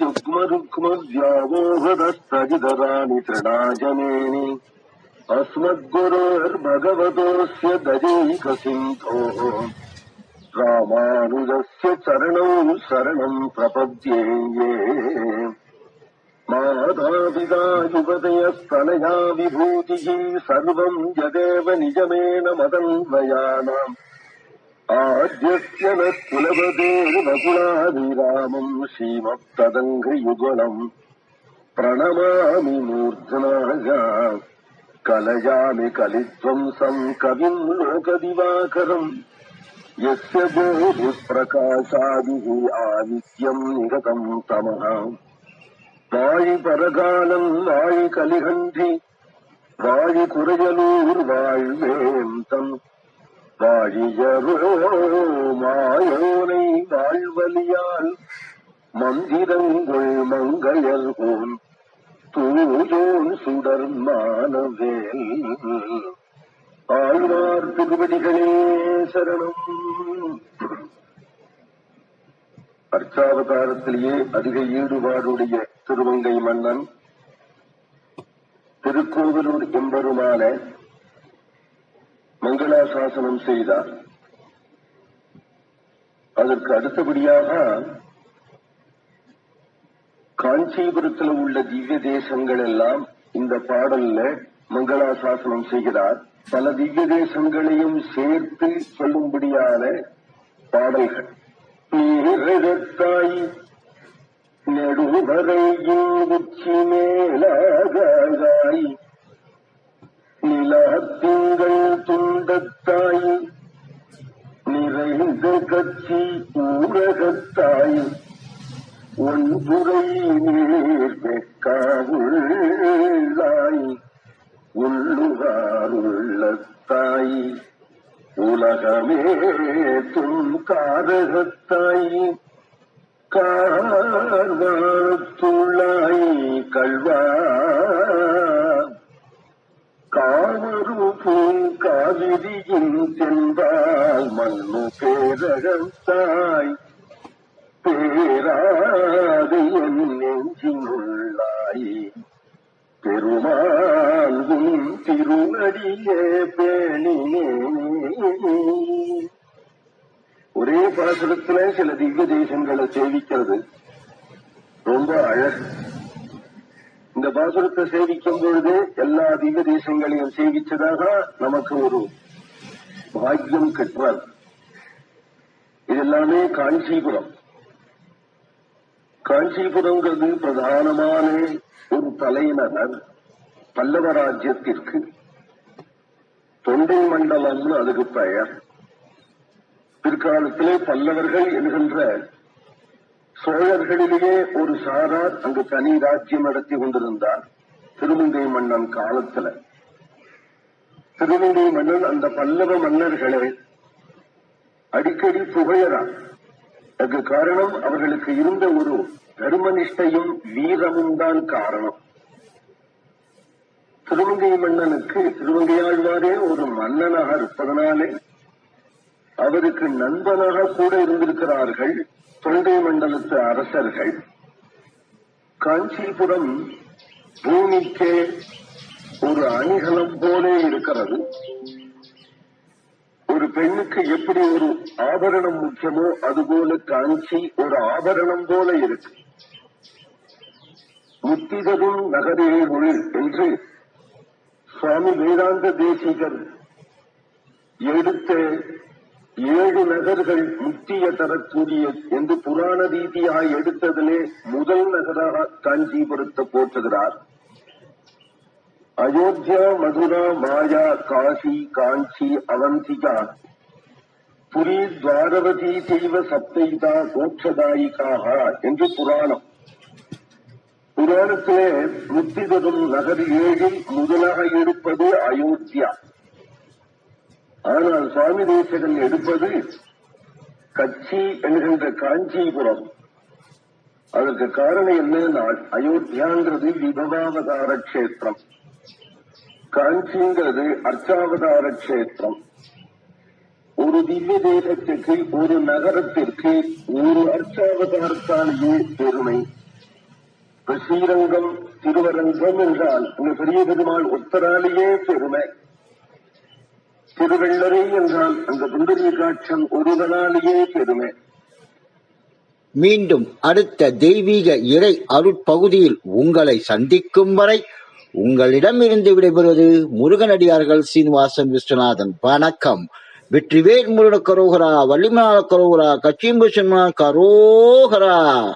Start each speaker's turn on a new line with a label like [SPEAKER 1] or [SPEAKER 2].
[SPEAKER 1] యుగ్మరుక్మవ్యామోహదస్తగిధరాని తృణాజనేని అస్మద్గురోర్భగవతోస్య దదీక సింధో రామానుజస్య
[SPEAKER 2] చరణం శరణం ప్రపద్యే अस्मद्गुरोर्भगवतोऽस्य दजैकसिन्धोः रामानुजस्य चरणौ शरणम् प्रपद्ये ये मातापिता युवतयस्तनया विभूतिः सर्वम् यदेव निजमेन मदन्वयानाम् आद्यस्य न कुलपतेर्वकुलाभिरामम् श्रीमत्तदङ्घ्रियुगलम् प्रणमामि मूर्धनाया कलयामि कलिध्वंसम् कविम् लोकदिवाकरम् यस्य बोधिप्रकाशादिः आदित्यम् निगतम् तमः வாழி பரகாலம் வாழி கலிகண்டி வாழி குறையலூர் வாழ்வேந்தம் வாழியரோ மாயோனை வாழ்வலியால் மந்திரங்கள் மங்கையல் போன் தூயோன் சுடர் மானவேல். ஆழ்வார் திருவடிகளே சரணம். அர்ச்சாவதாரத்திலேயே அதிக ஈடுபாடுடைய திருவங்கை மன்னன் திருக்கோவிலூர் எம்பெருமான மங்களாசாசனம் செய்தார். அதற்கு அடுத்தபடியாக காஞ்சிபுரத்தில் உள்ள திவ்ய தேசங்கள் எல்லாம் இந்த பாடல்ல மங்களாசாசனம் செய்கிறார். பல திவ்ய தேசங்களையும் சேர்த்து சொல்லும்படியான பாடல்கள். நீரெடுத்தாய் நடுவரையின் உச்சி மேலாகாய் நிலத்திங்கள் துண்டத்தாய் நிறைந்த கட்சி ஊரகத்தாய் ஒன்புரை நீர் வெக்காவுள்ளாய் உள்ளுவார் உள்ளத்தாய். உலகமே தும் காரகத்தாய். கார்வாத்துள்ளாய் கல்வா காவரு பூங்காவிரியின் சென்றால் மண்ணு பேரகத்தாய். பேராது என் நெஞ்சினுள்ளாய். பெருமாள் திருநடியே பேணினே ஒரே பாசுரத்துல சில திவ்ய தேசங்களை சேவிக்கிறது. ரொம்ப அழகு. இந்த பாசுரத்தை சேவிக்கும் பொழுது எல்லா திவ்ய தேசங்களையும் சேவிச்சதாக நமக்கு ஒரு பாக்கியம் கற்றார் இது எல்லாமே காஞ்சிபுரம். காஞ்சிபுரங்கிறது பிரதானமான ஒரு தலைநகர் பல்லவ ராஜ்யத்திற்கு. தொண்டை மண்டலம்னு அதுக்கு பெயர். பிற்காலத்திலே பல்லவர்கள் என்கின்ற சோழர்களிலேயே ஒரு சாரார் அங்கு தனி ராஜ்யம் நடத்தி கொண்டிருந்தார் திருமங்கை மன்னன் காலத்துல. திருமங்கை மன்னன் அந்த பல்லவ மன்னர்களை அடிக்கடி புகழறான். அதுக்கு காரணம் அவர்களுக்கு இருந்த ஒரு தர்மனிஷ்டையும் வீரமும் தான் காரணம். திருமங்கை மன்னனுக்கு திருமங்கையாழ்வாரே ஒரு மன்னனாக இருப்பதனாலே அவருக்கு நண்பனாக கூட இருந்திருக்கிறார்கள் தொண்டை மண்டலத்து அரசர்கள். காஞ்சிபுரம் பூமிக்கே ஒரு அணிகலம் போலே இருக்கிறது. ஒரு பெண்ணுக்கு எப்படி ஒரு ஆபரணம் முக்கியமோ அதுபோல காஞ்சி ஒரு ஆபரணம் போல இருக்கு. முத்திதரும் நகரே உள் என்று சுவாமி வேதாந்த தேசிகர் எடுத்த ஏழு நகர்கள் முத்திய தரக்கூடிய என்று புராண ரீதியாக எடுத்ததிலே முதல் நகராக காஞ்சிபுரத்தை போற்றுகிறார். அயோத்தியா மதுரா மாயா காசி காஞ்சி அவந்திகா புரி துவாரவதி தெய்வ சப்தைதா கோட்சதாயிகாக என்று புராணம். புராணத்திலே முத்தி தரும் நகர் ஏழில் முதலாக எடுப்பது அயோத்தியா. ஆனால் சுவாமி தேசகன் எடுப்பது கட்சி என்கின்ற காஞ்சிபுரம். அதற்கு காரணம் என்னன்னா அயோத்தியாங்கிறது விபவாவதார கஷேத்திரம். காஞ்சிங்கிறது அர்ச்சாவதார கஷேத்திரம். ஒரு திவ்ய தேசத்துக்கு ஒரு நகரத்திற்கு ஒரு அர்ச்சாவதாரத்தாலேயே பெருமை. ஸ்ரீரங்கம் திருவரங்கம் என்றால் இந்த பெரிய பெருமாள் ஒத்தராலேயே பெருமை. திருவெள்ளரை என்றால் அந்த புண்டரிய காட்சம் ஒருவனாலேயே பெருமை.
[SPEAKER 3] மீண்டும் அடுத்த தெய்வீக இறை அருட்பகுதியில் உங்களை சந்திக்கும் வரை உங்களிடமிருந்து விடைபெறுவது முருகனடியார்கள் சீனிவாசன் விஸ்வநாதன். வணக்கம். வெற்றிவேல் முருகன் கரோகரா வள்ளிமனால கரோகரா கச்சியம்பு கரோகரா